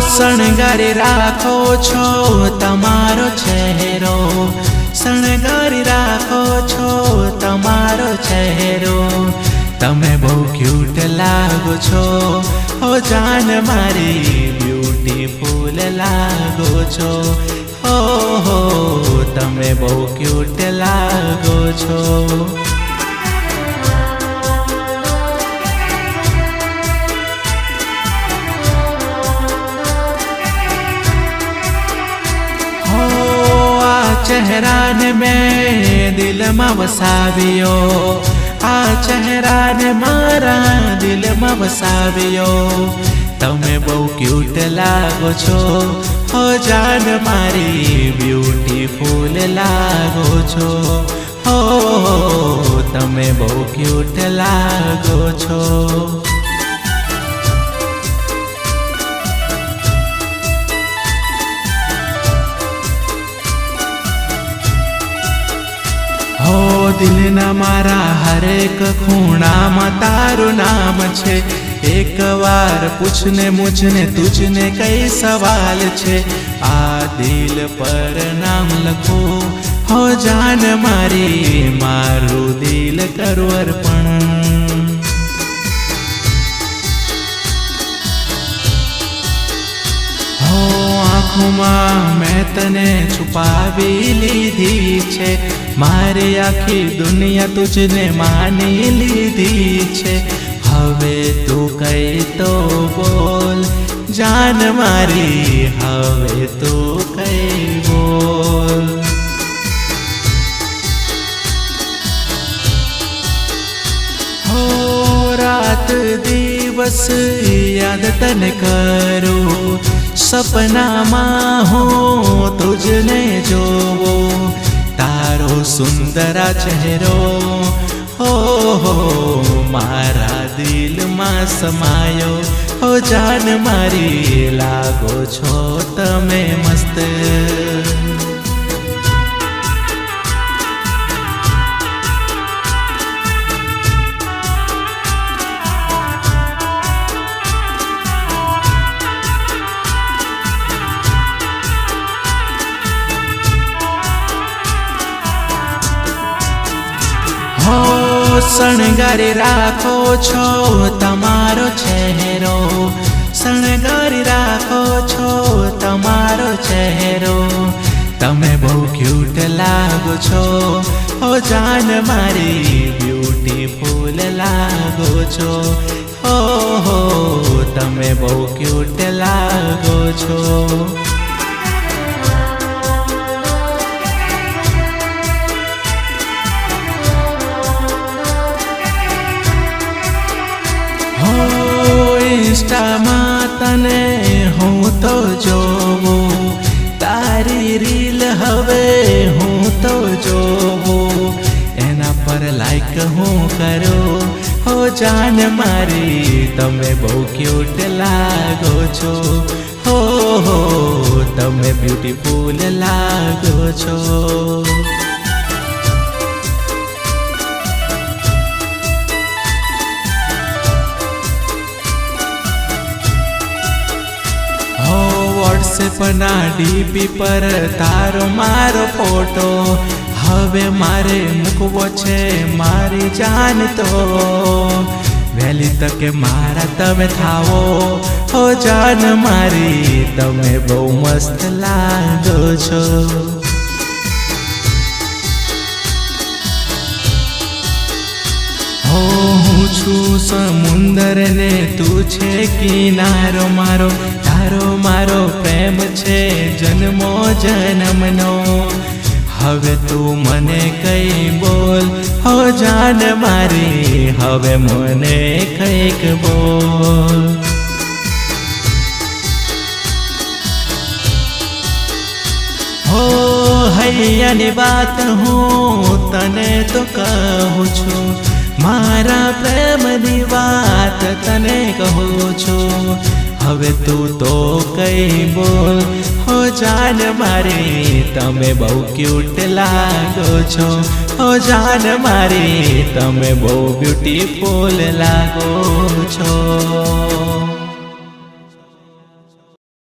શણગારી રાખો છો, તમારો ચહેરો. શણગારી રાખો છો, તમારો ચહેરો. તમે બહુ ક્યુટ લાગો છો. ઓ જાન મારી બ્યુટીફુલ લાગો છો. હો તમે બહુ ક્યુટ લાગો છો. ચહેરાને મેં દિલમાં વસાવ્યો. આ ચહેરાને મારા દિલમાં વસાવ્યો. તમે બહુ ક્યુટ લાગો છો. હો જાન મારી બ્યુટીફુલ લાગો છો. હો તમે બહુ ક્યુટ લાગો છો. દિલના મારા હરેક ખૂણામાં તારું નામ છે. એક વાર પૂછને મુજને તુજને કઈ સવાલ છે. આ દિલ પર નામ લખો, હો જાન મારી, મારું દિલ કરું અર્પણ હો આંખોમાં તને છુપાવી લીધી છે. મારી આખી દુનિયા તુજને માની લીધી છે. હવે તું કઈ તો બોલ, જાન મારી, હવે તું કઈ બોલ. હો, રાત દિવસ યાદ તને કરું સપનામાં હું તુજને જોવો. તારો સુંદરા ચહેરો હો હો મારા દિલમાં સમાયો. હો જાન મારી, લાગો છો તમે મસ્ત. શણગારી રાખો છો તમારો ચહેરો. શણગારી રાખો છો તમારો ચહેરો. તમે બહુ ક્યુટ લાગો છો. ઓ જાન મારી બ્યુટીફુલ લાગો છો. ઓ હો, તમે બહુ ક્યુટ લાગો છો. ઇન્સ્ટામાં તને હું તો જોવું. તારી રીલ હવે હું તો જોવું. એના પર લાઈક હું કરું. હો જાન મારી, તમે બહુ ક્યુટ લાગો છો. હો હો, તમે બ્યુટીફુલ લાગો છો. વોટ્સએપના ડીપી પર તારો મારો ફોટો. હવે મારે મૂકવો છે મારી જાન તો. વહેલી તકે મારા તમે થાવો. હો જાન મારી, તમે બહુ મસ્ત લાગો છો. હું છું સમુંદર ને તું છે કિનારો મારો. તારો મારો પ્રેમ છે જન્મો, જન્મનો. હવે તું મને કઈ બોલ, હો જાન મારી, હવે મને કંઈક બોલ. હો હૈયાની વાત હું તને તો કહું છું, મારા પ્રેમની વાત તને કહું છું. હવે તું તો કઈ બોલ. હો જાન મારી, તમે બહુ ક્યુટ લાગો છો. હો જાન મારી, તમે બહુ બ્યુટીફુલ લાગો છો.